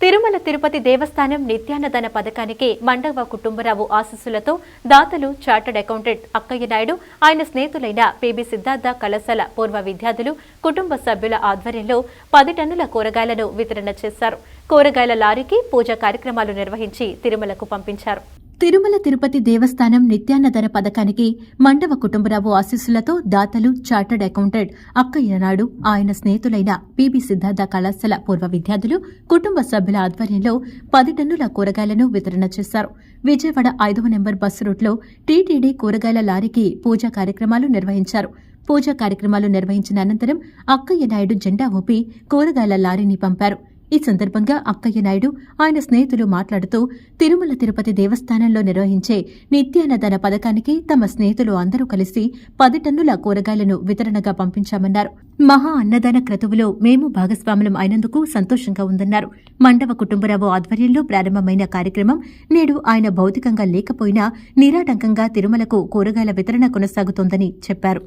తిరుమల తిరుపతి దేవస్థానం నిత్యాన్నదాన పథకానికి మండవ కుటుంబరావు ఆశీస్సులతో దాతలు చార్టర్డ్ అకౌంటెంట్ అక్కయ్య నాయుడు ఆయన స్నేహితులైన పిబి సిద్ధార్థ కళాశాల పూర్వ విద్యార్థులు కుటుంబ సభ్యుల ఆధ్వర్యంలో పది టన్నుల కూరగాయలను వితరణ చేశారు. కూరగాయల లారీకి పూజా కార్యక్రమాలు నిర్వహించి తిరుమలకు పంపించారు. తిరుమల తిరుపతి దేవస్థానం నిత్యాన్నధన పథకానికి మండవ కుటుంబరావు ఆశీస్సులతో దాతలు చార్టర్డ్ అకౌంటెంట్ అక్కయ్య నాయుడు ఆయన స్నేహితులైన పిబి సిద్ధార్థ కళాశాల పూర్వ విద్యార్థులు కుటుంబ సభ్యుల ఆధ్వర్యంలో పది టన్నుల కూరగాయలను వితరణ చేశారు. విజయవాడ ఐదవ నెంబర్ బస్సు రూట్లో టీటీడీ కూరగాయల లారీకి పూజా కార్యక్రమాలు నిర్వహించారు. పూజా కార్యక్రమాలు నిర్వహించిన అనంతరం అక్కయ్య నాయుడు జెండా ఊపి కూరగాయల లారీని పంపారు. ఈ సందర్భంగా అక్కయ్య నాయుడు ఆయన స్నేహితులు మాట్లాడుతూ తిరుమల తిరుపతి దేవస్థానంలో నిర్వహించే నిత్యాన్నదాన పథకానికి తమ స్నేహితులు అందరూ కలిసి పది టన్నుల కూరగాయలను వితరణగా పంపించామన్నారు. మహా అన్నదాన క్రతువులో మేము భాగస్వాములం అయినందుకు సంతోషంగా ఉందన్నారు. మండవ కుటుంబరావు ఆధ్వర్యంలో ప్రారంభమైన కార్యక్రమం నేడు ఆయన భౌతికంగా లేకపోయినా నిరాటంకంగా తిరుమలకు కూరగాయల వితరణ కొనసాగుతోందని చెప్పారు.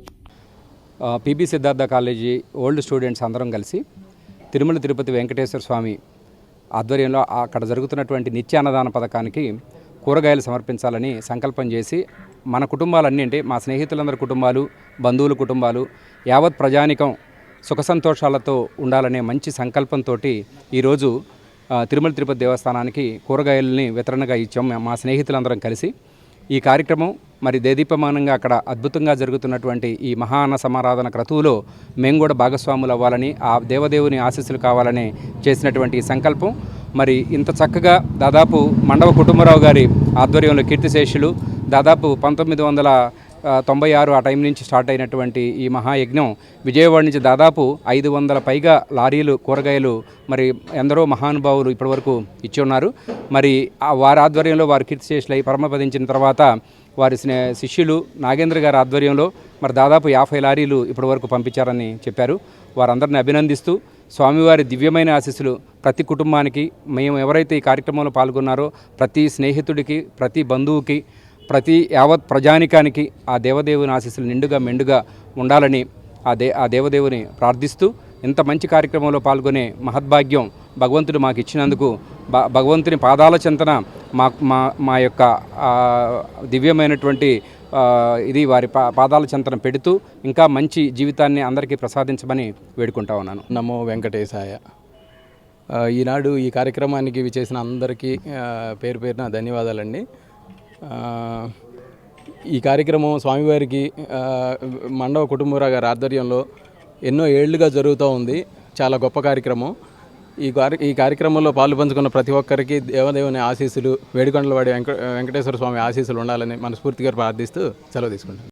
PB Siddhartha college old students అందరం కలిసి తిరుమల తిరుపతి వెంకటేశ్వర స్వామి ఆధ్వర్యంలో అక్కడ జరుగుతున్నటువంటి నిత్య అన్నదాన పథకానికి కూరగాయలు సమర్పించాలని సంకల్పం చేసి మన కుటుంబాలన్నీ అంటే మా స్నేహితులందరి కుటుంబాలు బంధువుల కుటుంబాలు యావత్ ప్రజానికం సుఖ సంతోషాలతో ఉండాలనే మంచి సంకల్పంతో ఈరోజు తిరుమల తిరుపతి దేవస్థానానికి కూరగాయలని వితరణగా ఇచ్చాం మా స్నేహితులందరం కలిసి. ఈ కార్యక్రమం మరి దేదీపమానంగా అక్కడ అద్భుతంగా జరుగుతున్నటువంటి ఈ మహా అన్న సమారాధన క్రతువులో మేము కూడా భాగస్వాములు అవ్వాలని ఆ దేవదేవుని ఆశీస్సులు కావాలని చేసినటువంటి ఈ సంకల్పం. మరి ఇంత చక్కగా దాదాపు మండవ కుటుంబరావు గారి ఆధ్వర్యంలో కీర్తిశేషులు దాదాపు పంతొమ్మిది వందల తొంభై ఆరు ఆ టైం నుంచి స్టార్ట్ అయినటువంటి ఈ మహాయజ్ఞం విజయవాడ నుంచి దాదాపు ఐదు వందల పైగా లారీలు కూరగాయలు మరి ఎందరో మహానుభావులు ఇప్పటివరకు ఇచ్చి ఉన్నారు. మరి ఆ వారి ఆధ్వర్యంలో వారు కీర్తిశేషులై పరమపదించిన తర్వాత వారి స్నే శిష్యులు నాగేంద్ర గారి ఆధ్వర్యంలో మరి దాదాపు యాభై లారీలు ఇప్పటి వరకు పంపించారని చెప్పారు. వారందరిని అభినందిస్తూ స్వామివారి దివ్యమైన ఆశీస్సులు ప్రతి కుటుంబానికి మేము ఎవరైతే ఈ కార్యక్రమంలో పాల్గొన్నారో ప్రతి స్నేహితుడికి ప్రతి బంధువుకి ప్రతి యావత్ ప్రజానికానికి ఆ దేవదేవుని ఆశీస్సులు నిండుగా మెండుగా ఉండాలని ఆ దే ఆ దేవదేవుని ప్రార్థిస్తూ ఇంత మంచి కార్యక్రమంలో పాల్గొనే మహద్భాగ్యం భగవంతుడు మాకు ఇచ్చినందుకు భగవంతుని పాదాల చెంతన మా మా మా యొక్క దివ్యమైనటువంటి ఇది వారి పా పాదాల చెంతన పెడుతూ ఇంకా మంచి జీవితాన్ని అందరికీ ప్రసాదించమని వేడుకుంటా ఉన్నాను. నమో వెంకటేశాయ. ఈనాడు ఈ కార్యక్రమానికి విచేసిన అందరికీ పేరు పేరున ధన్యవాదాలండి. ఈ కార్యక్రమం స్వామివారికి మండవ కుటుంబరావు గారి ఆధ్వర్యంలో ఎన్నో ఏళ్ళుగా జరుగుతూ ఉంది. చాలా గొప్ప కార్యక్రమం. ఈ కార్య ఈ కార్యక్రమంలో పాలు పంచుకున్న ప్రతి ఒక్కరికి దేవదేవుని ఆశీస్సులు వేడుకొండలవాడి వెంక వెంకటేశ్వర స్వామి ఆశీస్సులు ఉండాలని మనస్ఫూర్తిగా ప్రార్థిస్తూ సెలవు తీసుకుంటాను